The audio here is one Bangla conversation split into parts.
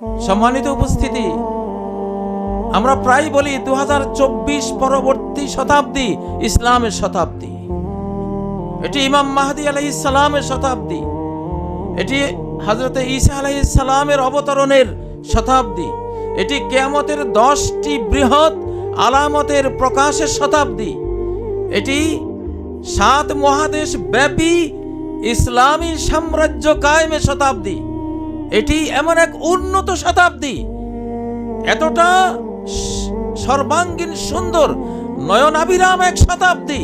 সম্মানিত উপস্থিতি, আমরা প্রায় বলি দু হাজার চব্বিশ পরবর্তী শতাব্দী ইসলামের শতাব্দী। এটি ইমাম মাহাদি আলাইহিস সালামের শতাব্দী। এটি হজরতে ঈসা আলাইহিস সালামের অবতরণের শতাব্দী। এটি কেয়ামতের দশটি বৃহৎ আলামতের প্রকাশের শতাব্দী। এটি সাত মহাদেশ ব্যাপী ইসলামী সাম্রাজ্য কায়েমের শতাব্দী। এটি এমন এক উন্নত শতাব্দী। এতটা সর্বাঙ্গীন সুন্দর, নয়নাভিরাম এক শতাব্দী।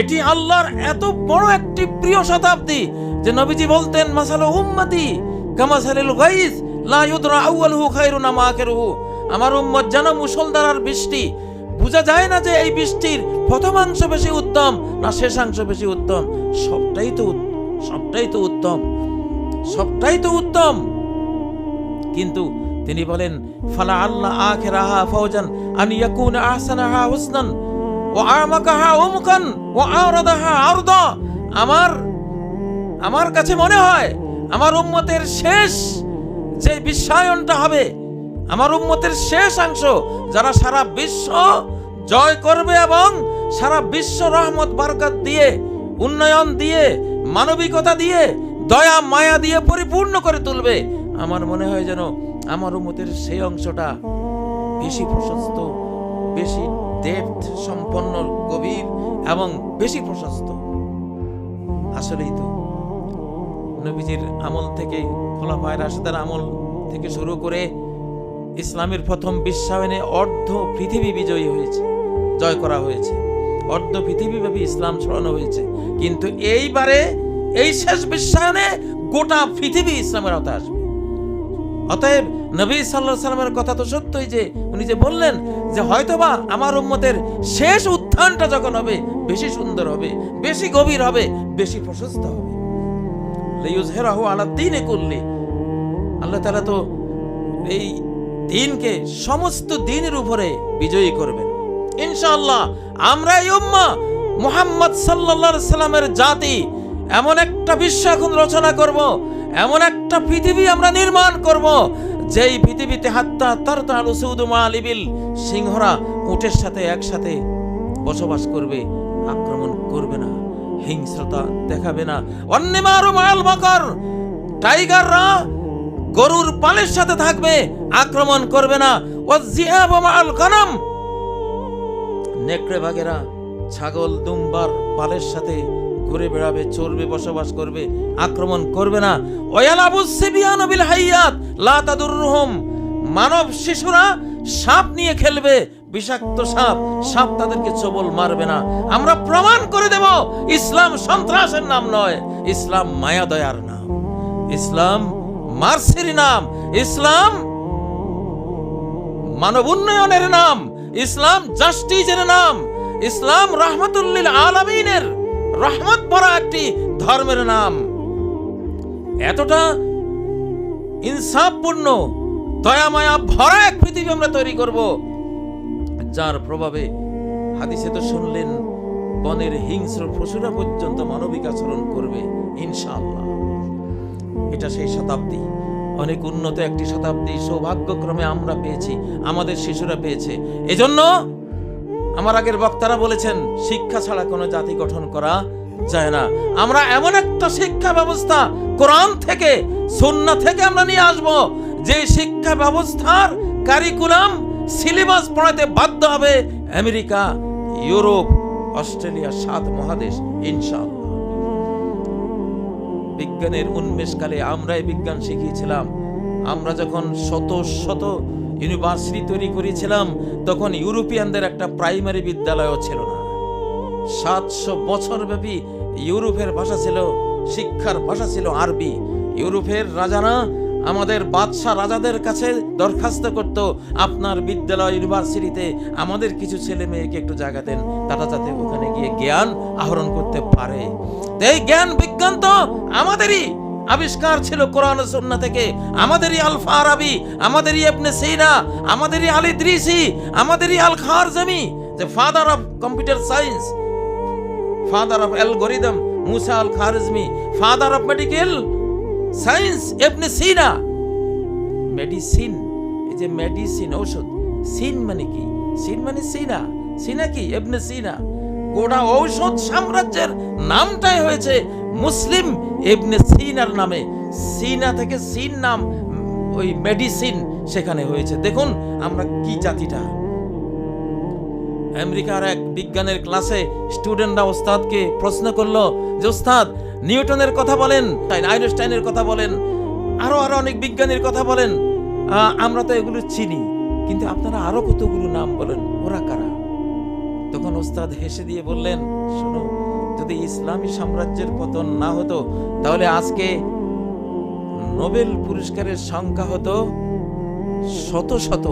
এটি আল্লাহর এত বড় একটি প্রিয় শতাব্দী যে নবীজি বলতেন, মাসালো উম্মতি কামাসালিল গাইস, লা ইউদরা আউয়ালহু খায়রুন আমা আখিরুহু। আমার উম্মত যেন মুষলধার আর বৃষ্টি। বোঝা যায় না যে এই বৃষ্টির প্রথমাংশ বেশি উত্তম না শেষাংশ বেশি উত্তম। সবটাই তো সবটাই তো উত্তম। সবটাই তো উত্তম। কিন্তু তিনি বলেন, ফালা আল্লাহ আখিরাহা ফাওজান আন ইয়াকুনা আহসানাহা হুসনান ওয়া আমাকাহা উমকান ওয়া আরাদাহা আরদা। আমার আমার কাছে মনে হয়, আমার উম্মতের শেষ যে বিশ্বায়নটা হবে, আমার উম্মতের শেষ অংশ যারা সারা বিশ্ব জয় করবে এবং সারা বিশ্ব রহমত, বরকত দিয়ে, উন্নয়ন দিয়ে, মানবিকতা দিয়ে দয়া, মায়া দিয়ে পরিপূর্ণ করে তুলবে। আমার মনে হয় যেন আমার উম্মতের সেই অংশটা বেশি প্রশস্ত, বেশি ডেপথ সম্পন্ন, গভীর এবং বেশি প্রশস্ত। আসলেই তো, নবীজির আমল থেকে খোলাফায় রাশেদার আমল থেকে শুরু করে ইসলামের প্রথম বিশ্বায়নে অর্ধ পৃথিবী বিজয়ী হয়েছে, জয় করা হয়েছে। অর্ধ পৃথিবীব্যাপী ইসলাম ছড়ানো হয়েছে। কিন্তু এইবারে এই শেষ বিশ্বায়নে গোটা পৃথিবী ইসলামের আওতায় আসবে। অতএব নবী সাল্লাহ সাল্লামের কথা তো সত্যই যে উনি যে বললেন যে হয়তোবা আমার উম্মতের শেষ উত্থানটা যখন হবে, বেশি সুন্দর হবে, বেশি গভীর হবে, বেশি প্রশস্ত হবে। লিউজহেরাহু আলা দিনে করলে আল্লাহ তাআলা তো এই দিনকে সমস্ত দিনের উপরে বিজয়ী করবেন। ইনশাআল্লাহ আমরা এই উম্মা মুহাম্মদ সাল্লাল্লাহু আলাইহি সাল্লামের জাতি এমন একটা বিশ্ব এখন রচনা করব, এমন একটা পৃথিবী আমরা নির্মাণ করব, যেই পৃথিবীতে হাত্তা তারতা আলু সৌদুমা আলিবিল সিংহরা উটের সাথে একসাথে বসবাস করবে, আক্রমণ করবে না, হিংস্রতা দেখাবে না। অন্যমারও মায়াল মকর, টাইগাররা গরুর পালের সাথে থাকবে, আক্রমণ করবে না। ও জিয়াব মাল গনম। নেকড়ে বাঘেরা ছাগল দুম্বার পালের সাথে ঘুরে বেড়াবে চলবে বসবাস করবে, আক্রমণ করবে না। হাইয়াত মানব শিশুরা সাপ নিয়ে খেলবে, বিষাক্ত সাপ। সাপ তাদেরকে চবল মারবে না। আমরা প্রমাণ করে দেব, ইসলাম সন্ত্রাসের নাম নয়, ইসলাম মায়া দয়ার নাম। ইসলাম মার্সির নাম, ইসলাম মানব উন্নয়নের নাম, ইসলাম জাস্টিসের নাম, ইসলাম রহমতুল্লিল আলমিনের রহমত ভরা একটি ধর্মের নাম। এতটা ইনসাফপূর্ণ দয়া মায়া ভরা এক পৃথিবী আমরা তৈরি করব, যার প্রভাবে হাদিসে তো শুনলেন, বনের হিংস্র পশুরা পর্যন্ত মানবিক আচরণ করবে, ইনশাআল্লাহ। এটা সেই শতাব্দী। অনেক উন্নত একটি শতাব্দী সৌভাগ্যক্রমে আমরা পেয়েছি, আমাদের শিশুরা পেয়েছে। এজন্য আমার আগের বক্তারা বলেছেন, শিক্ষা ছাড়া কোনো জাতি গঠন করা যায় না। আমরা এমন একটা শিক্ষা ব্যবস্থা কোরআন থেকে, সুন্না থেকে আমরা নিয়ে আসব, যে শিক্ষা ব্যবস্থার কারিকুলাম সিলেবাস পড়াতে বাধ্য হবে আমেরিকা, ইউরোপ, অস্ট্রেলিয়া, সাত মহাদেশ, ইনশাআল্লাহ। বিজ্ঞানের উন্মেষকালে আমরাই বিজ্ঞান শিখিয়েছিলাম। আমরা যখন শত শত ইউনিভার্সিটি তৈরি করেছিলাম, তখন ইউরোপিয়ানদের একটা প্রাইমারি বিদ্যালয়ও ছিল না। সাতশো বছর ব্যাপী ইউরোপের ভাষা ছিল, শিক্ষার ভাষা ছিল আরবি। ইউরোপের রাজারা আমাদের বাদশাহ রাজাদের কাছে দরখাস্ত করত, আপনার বিদ্যালয় ইউনিভার্সিটিতে আমাদের কিছু ছেলে মেয়েকে একটু জায়গা দেন, তারা যাতে ওখানে গিয়ে জ্ঞান আহরণ করতে পারে। জ্ঞান বিজ্ঞান তো আমাদেরই। আবিষ্কার ছিল কোরআন ও সুন্নাহ থেকে। আমাদেরই আল ফারাবি আমাদেরই ইবনে সিনা, আমাদেরই আল ইদ্রিসি আমাদেরই আল খারজামি। যে father of computer science father of algorithm Musa Al Khwarizmi father of medical science Ibn Sina. Medicine এই যে মেডিসিন ঔষধ। সিন মানে কি? সিন মানে সিনা। সিনা কি? এবনে সিনা। গোটা ঔষধ সাম্রাজ্যের নামটাই হয়েছে মুসলিম এবনে সিনার নামে। সিনা থেকে সিন নাম, ওই মেডিসিন সেখানে হয়েছে। দেখুন আমরা কি জাতিটা। আমেরিকার এক বিজ্ঞানের ক্লাসে স্টুডেন্টরা ওস্তাদকে প্রশ্ন করল যে, ওস্তাদ, নিউটনের কথা বলেন, আইনস্টাইনের কথা বলেন, আরও আরও অনেক বিজ্ঞানীর কথা বলেন। আমরা তো এগুলো চিনি। কিন্তু আপনারা আরও কতগুলো নাম বলেন? ওরা কারা? তখন ওস্তাদ হেসে দিয়ে বললেন, শোনো যদি ইসলামী সাম্রাজ্যের পতন না হতো, তাহলে আজকে নোবেল পুরস্কারের সংখ্যা হতো শত শত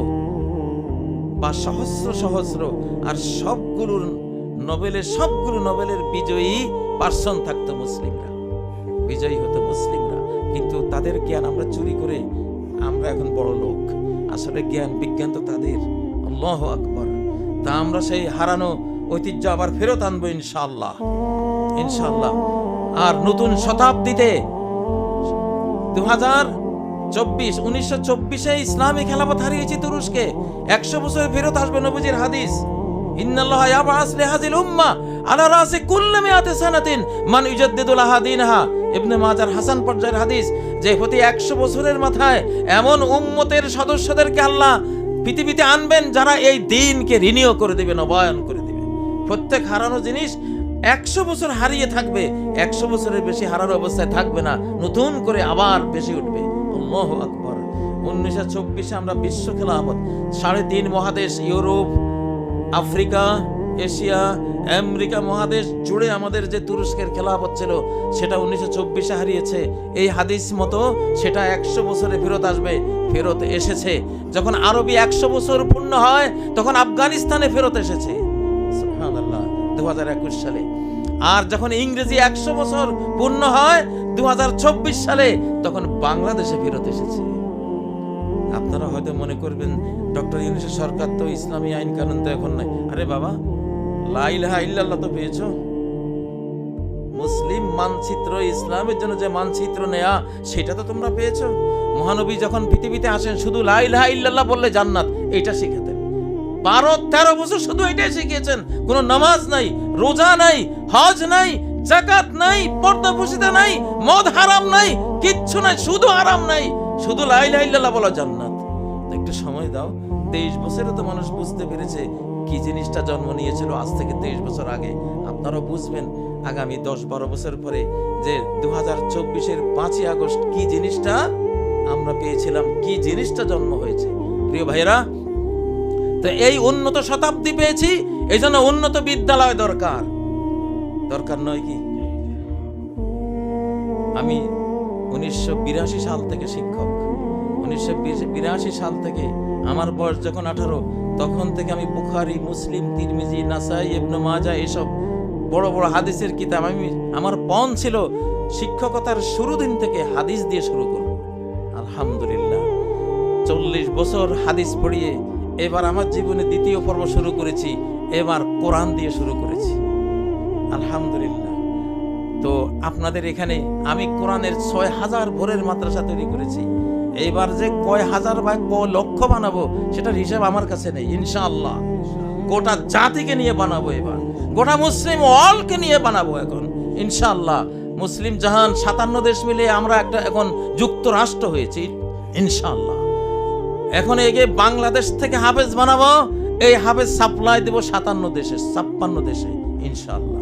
বা সহস্র সহস্র, আর সবগুলোর নোবেলের সবগুলো নোবেলের বিজয়ী পার্সন থাকতো মুসলিমরা। বিজয়ী হতো মুসলিমরা। কিন্তু তাদের জ্ঞান আমরা চুরি করে আমরা এখন বড় লোক। আসলে জ্ঞান বিজ্ঞান তো তাদের। আল্লাহ আকবর। তা আমরা সেই হারানো ঐতিহ্য আবার ফেরত আনব ইনশাআল্লাহ। ইনশাআল্লাহ। আর নতুন শতাব্দীতে দু হাজার চব্বিশ, উনিশশো চব্বিশে ইসলামী খেলাফত হারিয়েছি তুরস্কে। একশো বছর ফেরত আসবে নবীজির হাদিস। যে প্রতি একশো বছরের মাথায় এমন উম্মতের আল্লাহ পৃথিবীতে আনবেন যারা এই দিনকে রিনিউ করে দিবে নবায়ন করে প্রত্যেক হারানো জিনিস একশো বছর হারিয়ে থাকবে। একশো বছরের বেশি হারানো অবস্থায় থাকবে না। নতুন করে আবার বেশি উঠবে। আকবর। উনিশশো চব্বিশে আমরা বিশ্ব খেলাফত, সাড়ে তিন মহাদেশ, ইউরোপ, আফ্রিকা, এশিয়া, আমেরিকা মহাদেশ জুড়ে আমাদের যে তুরস্কের খেলাফত ছিল, সেটা উনিশশো চব্বিশে হারিয়েছে। এই হাদিস মতো সেটা একশো বছরে ফেরত আসবে, ফেরত এসেছে। যখন আরবি একশো বছর পূর্ণ হয়, তখন আফগানিস্তানে ফেরত এসেছে। দু হাজার একুশ সালে। আর যখন ইংরেজি একশো বছর পূর্ণ হয় দু সালে, তখন বাংলাদেশে ফেরত এসেছে। আপনারা হয়তো মনে করবেন, ডক্টর ইউনুসের সরকার তো ইসলামী আইন কানুন তো এখন নাই। আরে বাবা লাইলাহা ইল্লাল্লাহ তো পেয়েছ। মুসলিম মানচিত্র, ইসলামের জন্য যে মানচিত্র নেয়া, সেটা তো তোমরা পেয়েছ। মহানবী যখন পৃথিবীতে আসেন, শুধু লাইলাহা ইল্লাল্লাহ বললে জান্নাত, এটা শিখাতেন বারো, তেরো বছর শুধু এটাই শিখিয়েছেন। কোনো নামাজ নাই, রোজা নাই, হজ নাই জাকাত নাই, পর্দা নাই, মদ হারাম নাই, কিচ্ছু নাই, শুধু হারাম নাই, শুধু লাইলা ইল্লাল্লাহ বলা জান্নাত। একটু সময় দাও, তেইশ বছরে তো মানুষ বুঝতে পেরেছে কি জিনিসটা জন্ম নিয়েছিল আজ থেকে তেইশ বছর আগে। আপনারাও বুঝবেন আগামী দশ, বারো বছর পরে যে দু হাজার চব্বিশের পাঁচই আগস্ট কি জিনিসটা আমরা পেয়েছিলাম, কি জিনিসটা জন্ম হয়েছে। প্রিয় ভাইরা তো এই উন্নত শতাব্দী পেয়েছি এই জন্য উন্নত বিদ্যালয় দরকার। দরকার নয় কি? আমি উনিশশো বিরাশি সাল থেকে শিক্ষক। উনিশশো বিরাশি সাল থেকে আমার বয়স যখন আঠারো, তখন থেকে আমি বুখারি, মুসলিম, তিরমিজি, নাসাই, ইবনু মাজা এসব বড় বড় হাদিসের কিতাব আমি, আমার পণ ছিল শিক্ষকতার শুরু দিন থেকে হাদিস দিয়ে শুরু করব। আলহামদুলিল্লাহ। চল্লিশ বছর হাদিস পড়িয়ে এবার আমার জীবনে দ্বিতীয় পর্ব শুরু করেছি, এবার কোরআন দিয়ে শুরু করেছি। আলহামদুলিল্লাহ। তো আপনাদের এখানে আমি কোরআনের ছয় হাজার ভোরের মাদ্রাসা তৈরি করেছি। এইবার যে কয় হাজার বা ক লক্ষ বানাবো, সেটার হিসাব আমার কাছে নেই, ইনশাআল্লাহ। গোটা জাতিকে নিয়ে বানাবো এবার। গোটা মুসলিম অলকে নিয়ে বানাবো এখন, ইনশাআল্লাহ। মুসলিম জাহান সাতান্ন দেশ মিলে আমরা একটা এখন যুক্তরাষ্ট্র হয়েছি, ইনশাআল্লাহ। এখন এগিয়ে বাংলাদেশ থেকে হাফেজ বানাবো, এই হাফেজ সাপ্লাই দেবো সাতান্ন দেশে, ছাপ্পান্ন দেশে, ইনশাআল্লাহ।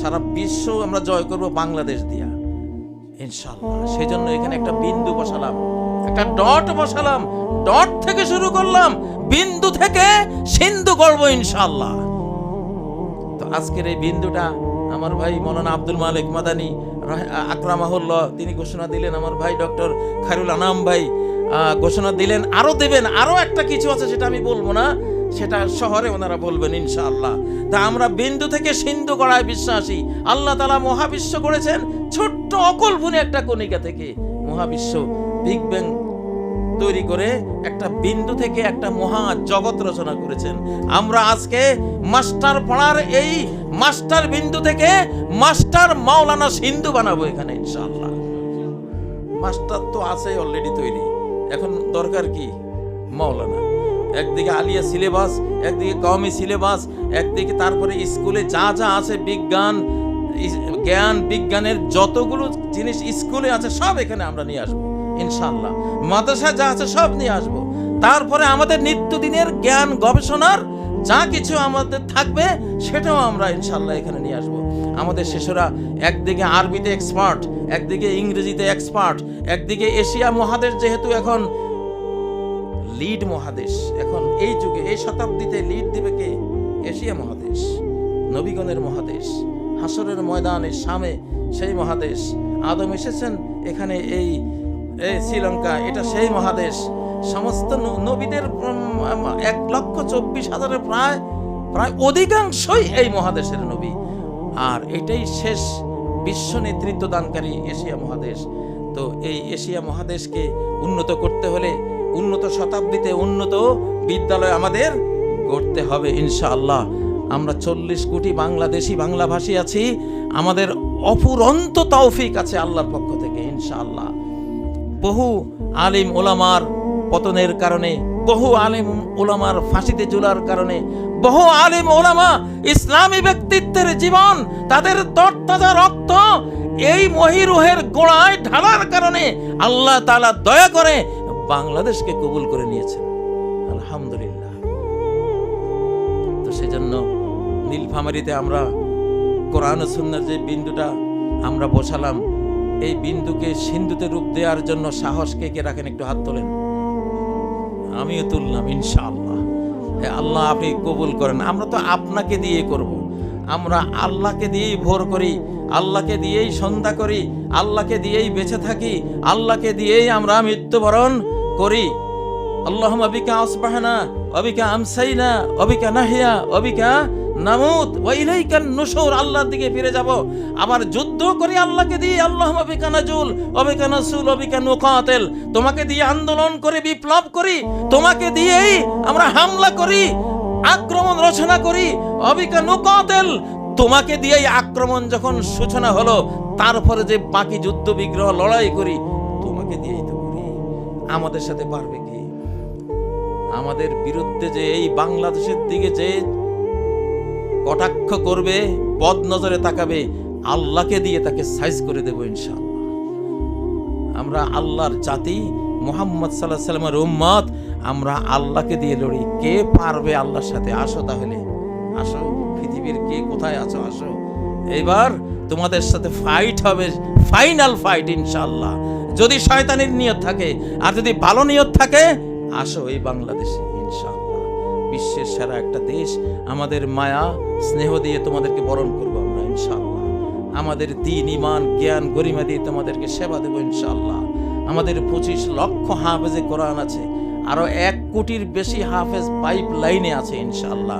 সারা বিশ্ব আমরা জয় করব বাংলাদেশ দিয়া, ইনশাআল্লাহ। সেই জন্য এখানে একটা বিন্দু বসালাম, একটা ডট বসালাম, ডট থেকে শুরু করলাম, বিন্দু থেকে সিন্ধু করব ইনশাআল্লাহ। তো আজকের এই বিন্দুটা আমার ভাই মৌলানা আব্দুল মালিক মাদানী আকরামাহুল্লাহ, তিনি ঘোষণা দিলেন, আমার ভাই ডক্টর খারুল আনাম ভাই ঘোষণা দিলেন, আরও দেবেন, আরও একটা কিছু আছে সেটা আমি বলব না, সেটা শহরে ওনারা বলবেন ইনশাআল্লাহ। তা আমরা বিন্দু থেকে সিন্ধু করায় বিশ্বাসী। আল্লাহ তালা মহাবিশ্ব করেছেন ছোট্ট অকল্পনীয় একটা কণিকা থেকে। মহাবিশ্ব বিগ ব্যাং তৈরি করে একটা বিন্দু থেকে একটা মহা জগৎ রচনা করেছেন। আমরা আজকে মাস্টার পড়ার এই মাস্টার বিন্দু থেকে মাস্টার মাওলানা সিন্ধু বানাবো এখানে ইনশাআল্লাহ। মাস্টার তো আছে অলরেডি তৈরি। এখন দরকার কি? মাওলানা, একদিকে আলিয়া সিলেবাস, একদিকে কওমি সিলেবাস, একদিকে তারপরে স্কুলে যা যা আছে বিজ্ঞান জ্ঞান, বিজ্ঞানের যতগুলো জিনিস স্কুলে আছে, সব এখানে আমরা নিয়ে আসব ইনশাল্লাহ মাদ্রাসা যা আছে, সব নিয়ে আসব। তারপরে আমাদের নিত্যদিনের জ্ঞান, গবেষণার যা কিছু আমাদের থাকবে, সেটাও আমরা ইনশাল্লাহ এখানে নিয়ে আসব। আমাদের শিশুরা একদিকে আরবিতে এক্সপার্ট একদিকে ইংরেজিতে এক্সপার্ট একদিকে এশিয়া মহাদেশ যেহেতু এখন লিড মহাদেশ। এখন এই যুগে, এই শতাব্দীতে লিড দিবে কে? এশিয়া মহাদেশ, নবীগণের মহাদেশ। হাসরের ময়দানে সামে সেই মহাদেশ। আদম এসেছেন, এখানে এই শ্রীলঙ্কা, এটা সেই মহাদেশ। সমস্ত নবীদের এক লক্ষ চব্বিশ হাজারের প্রায় প্রায় অধিকাংশই এই মহাদেশের নবী। আর এটাই শেষ বিশ্ব নেতৃত্ব দানকারী এশিয়া মহাদেশ। তো এই এশিয়া মহাদেশকে উন্নত করতে হলে, উন্নত শতাব্দীতে উন্নত বিদ্যালয় আমাদের গড়তে হবে ইনশাআল্লাহ। আমরা চল্লিশ কোটি বাংলাদেশি, বাংলাভাষী আছি। আমাদের অফুরন্ত তৌফিক আছে আল্লাহর পক্ষ থেকে ইনশাআল্লাহ। বহু আলিম ওলামার পতনের কারণে, বহু আলিম ওলামার ফাঁসিতে ঝুলার কারণে বহু আলিম ওলামা ইসলামী ব্যক্তিত্বের জীবন, তাদের তরতাজা রক্ত এই মহিরুহের গোড়ায় ঢালার কারণে আল্লাহ তালা দয়া করে বাংলাদেশকে কবুল করে নিয়েছেন। আলহামদুলিল্লাহ। তো সেজন্য নীলফামারিতে আমরা কোরআন সুন্নার যে বিন্দুটা আমরা বসালাম, এই বিন্দুকে সিন্ধুতে রূপ দেওয়ার জন্য সাহস কে কে রাখেন একটু হাত তোলেন? আমিও তুললাম, ইনশাআল্লাহ। হে আল্লাহ আপনি কবুল করেন আমরা তো আপনাকে দিয়ে করব। আমরা আল্লাহকে দিয়েই ভোর করি, আল্লাহকে দিয়েই সন্ধ্যা করি, আল্লাহকে দিয়েই বেঁচে থাকি, আল্লাহকে দিয়েই আমরা মৃত্যুবরণ করি আল্লাহ অবিকা আসবাহনা অবিকা আমসাইনা অবিকা নাহিয়া অবিকা নামুত ওয়া ইলাইকান নুশুর আল্লাহর দিকে ফিরে যাব। আবার যুদ্ধ করি আল্লাহকে দিয়ে আল্লাহুম অবিকা নাজুল অবিকা নাসুল অবিকা নুকাতিল। তোমাকে দিয়ে আন্দোলন করে, বিপ্লব করি, তোমাকে দিয়েই আমরা হামলা করি, আক্রমণ রচনা করি অবিকা নুকাতিল। তোমাকে দিয়েই আক্রমণ যখন সূচনা হলো, তারপরে যে বাকি যুদ্ধ বিগ্রহ লড়াই করি, তোমাকে দিয়েই তো করি। আমাদের সাথে পারবে কি? আমাদের বিরুদ্ধে যে এই বাংলাদেশের দিকে যে কটাক্ষ করবে বদ নজরে তাকাবে, আল্লাহকে দিয়ে তাকে সাইজ করে দেব ইনশাআল্লাহ। আমরা আল্লাহর জাতি, মোহাম্মদ সাল্লাহ সাল্লামের উম্মত, আমরা আল্লাহকে দিয়ে লড়ি। কে পারবে আল্লাহর সাথে? আসো তাহলে। আসো। পৃথিবীর কে কোথায় আছো? আসো। এবার তোমাদের সাথে ফাইট হবে ফাইনাল ফাইট ইনশাল্লাহ যদি শয়তানের নিয়ত থাকে, আর যদি ভালো নিয়ত থাকে, আসো এই বাংলাদেশে। বিশ্বের সেরা একটা দেশ, আমাদের মায়া, স্নেহ দিয়ে তোমাদেরকে বরণ করব আমরা, ইনশাআল্লাহ। আমাদের দিন ইমান জ্ঞান, গরিমা দিয়ে তোমাদেরকে সেবা দেবো, ইনশাআল্লাহ। আমাদের পঁচিশ লক্ষ হাফেজে কোরআন আছে, আরও এক কোটির বেশি হাফেজ পাইপ লাইনে আছে, ইনশাআল্লাহ।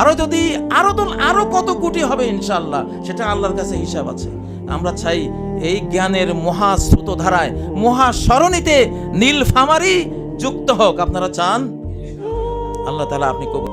আরও যদি, আরও তো, আরও কত কোটি হবে, ইনশাআল্লাহ, সেটা আল্লাহর কাছে হিসাব আছে। আমরা চাই এই জ্ঞানের মহা স্রোতধারায় মহা সরণিতে নীলফামারি যুক্ত হোক। আপনারা চান? আল্লাহ তালা আপনি কবুল